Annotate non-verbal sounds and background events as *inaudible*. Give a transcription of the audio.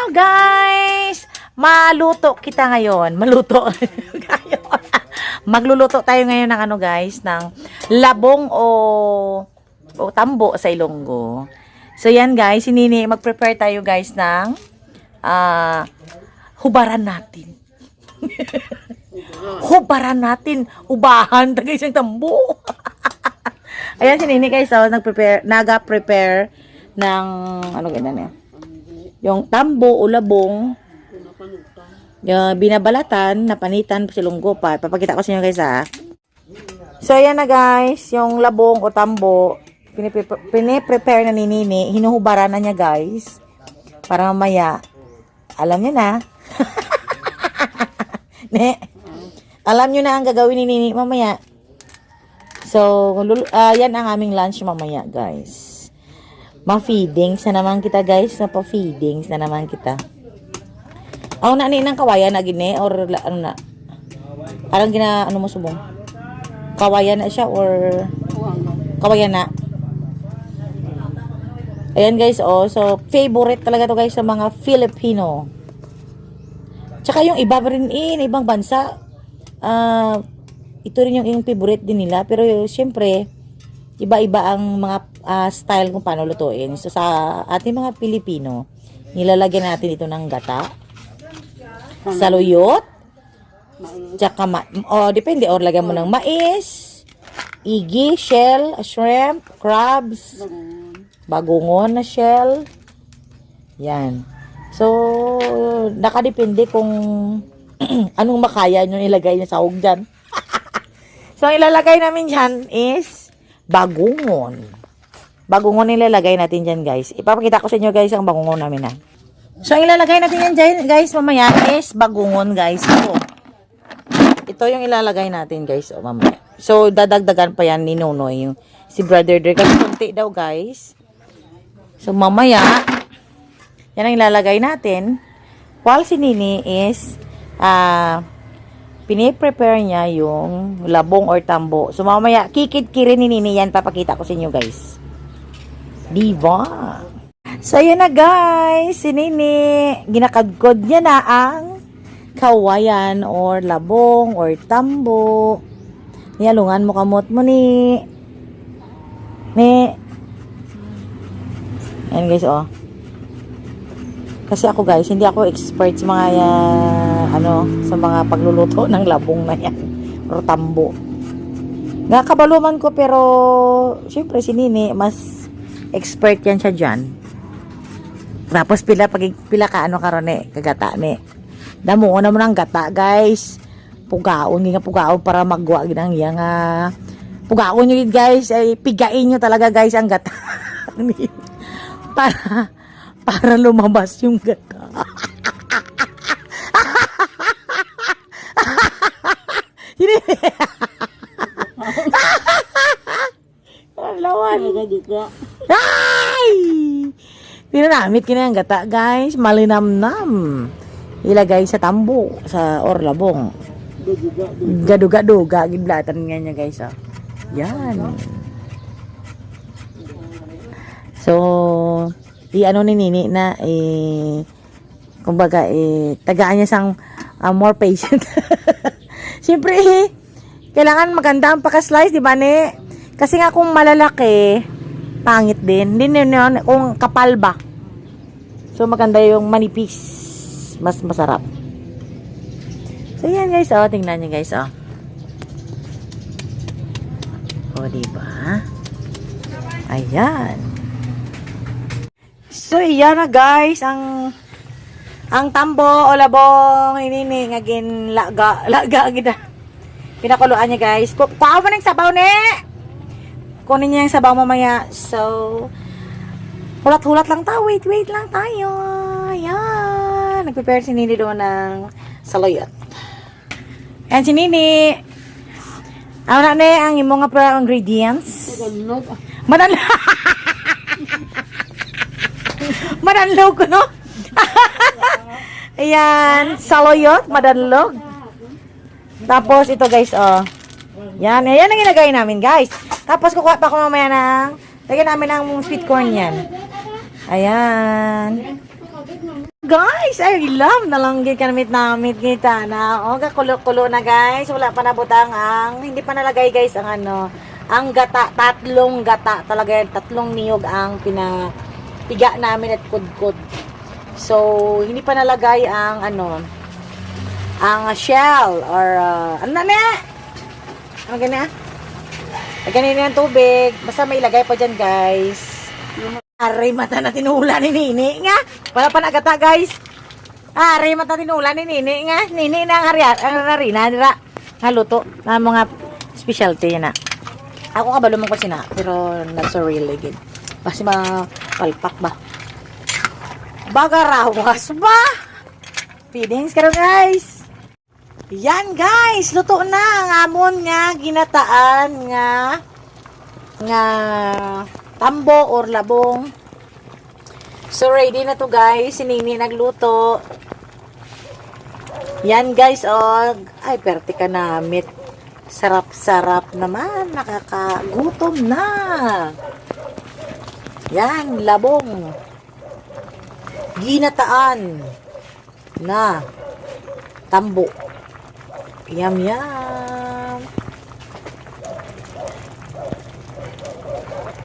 Hello guys! Maluto kita ngayon. Maluto. *laughs* Magluluto tayo ngayon ng ano guys, ng labong o, o tambo sa Ilonggo. So yan guys, sinini, mag-prepare tayo guys ng ah, hubaran natin. *laughs* hubaran natin. Ubahan. Tagay siyang tambo. *laughs* Ayan si Nini guys, oh, nag-prepare, naga-prepare ng, ano ganyan eh, yung tambo o labong, yung binabalatan, napanitan, silunggo pa. Papakita ko sa inyo guys ha. So ayan na guys, yung labong o tambo, pinipre- piniprepare na ni Nini, hinuhubaran na niya guys, para mamaya, alam niyo na, *laughs* ne, alam niyo na ang gagawin ni Nini mamaya. So, ah, yan ang aming lunch mamaya, guys. Ma-feedings na naman kita, guys. Pa-feedings na naman kita. Ako na ni ng kawayan na gini or ano na? Parang gina ano mo subong? Kawayan na siya or kawayan na? Ayan guys, oh. So, favorite talaga to guys sa mga Filipino. Tsaka yung iba rin in, ibang bansa. Ah, ito rin yung, yung favorite din nila. Pero syempre, iba-iba ang mga ah, style kung paano lutuin. So, sa ating mga Pilipino, nilalagyan natin ito ng gata, saluyot, tsaka ma- oh, depende, or lagyan mo ng mais, igi, shell, shrimp, crabs, bagungon na shell. Yan. So, nakadepende kung *clears throat* anong makaya nyo ilagay na sahog dyan. *laughs* so, ang ilalagay namin dyan is bagungon. Bagungon ilalagay natin dyan, guys. Ipapakita ko sa inyo, guys, ang bagungon namin, ha. So, ang ilalagay natin yan dyan, guys, mamaya is bagungon, guys. Ito. Ito yung ilalagay natin, guys, o, mamaya. So, dadagdagan pa yan ni Nonoy, yung si Brother Dre. Kasi kunti daw, guys. So, mamaya, yan ang ilalagay natin. While si Nini is, ah, piniprepare niya yung labong or tambo. So, mamaya, kikit-kirin ni yan. Papakita ko sa inyo, guys. Diva! So, yun na, guys. Si Nini, ginakadkod niya na ang kawayan or labong or tambo. Niyalungan mo kamot mo ni. Ni. Ayan guys, oh. Kasi ako guys, hindi ako expert sa mga ah, ano, sa mga pagluluto *laughs* ng labong na yan. Or tambo. Nakabaluman ko pero syempre si Nini mas expert yan siya dyan. Tapos pila pag pila ka ano karon eh, kagata ni. Damo na mo ng gata, guys. Pugaon nga pugaon para magwa ginang iya nga. Pugaon nyo guys, ay pigain nyo talaga guys ang gata. *laughs* para para lumabas yung gata. Hindi. Lawan. Ay! Pinanamit kina ang gata, guys. Malinamnam. Ilagay sa tambo, sa orlabong. Gaduga-duga. Giblatan nga niya, guys. Ah. Yan. So, di ano ni Nini na, eh, kumbaga, eh, tagaan niya sang ah, more patient. *laughs* Siyempre, eh, kailangan maganda ang paka-slice, di ba, ne? Kasi nga kung malalaki, pangit din. Hindi na kung kapal ba. So, maganda yung manipis. Mas masarap. So, yan guys, oh. Tingnan nyo guys, oh. O, diba? Ayan. So, yan na guys, ang ang tambo o labong inini nga laga *laughs* laga gida. Pinakuluan niya guys. Ku kuha mo ng sabaw ne. Kunin niya yung sabaw mamaya. So, hulat-hulat lang tayo. Wait, wait lang tayo. Ayan. Nag-prepare si Nini doon ng saluyot. Ayan si Nini. Ano na ne ang imong nga ingredients? Madan *laughs* *laughs* Madanlog ko, no? *laughs* Ayan, saloyot, madanlog. Tapos, ito guys, oh. Yan, ayan ang ginagay namin, guys. Tapos, kukuha pa ko mamaya ng, lagyan namin ng sweet corn yan. Ayan. guys, I love na lang gid kanamit namit kita na. O kulo-kulo na guys, wala pa nabutang ang hindi pa nalagay guys ang ano, ang gata, tatlong gata talaga yan, tatlong niyog ang pinapiga namin at kudkod. So, hindi pa nalagay ang ano, ang shell or uh, ano na? Ano ganyan? Lagyan na ng tubig. Basta may ilagay pa dyan, guys. Aray, mata na tinula ni Nini nga. Wala pa nagata, guys. Aray, mata tinula ni Nini nga. Nini na ang harya, ang harina, dira. Nga luto. Na mga specialty na. Ako kabalo man ko sina, pero not so really good. Kasi mapalpak ba. Bagarawas ba? Feelings ka rin, guys. Yan guys, luto na ang amon nga ginataan nga nga tambo or labong. So ready na to guys, si Nini nagluto. Yan guys, oh, ay perte ka namit. Sarap-sarap naman, nakakagutom na. Yan, labong. Ginataan na tambo. Yum, yum.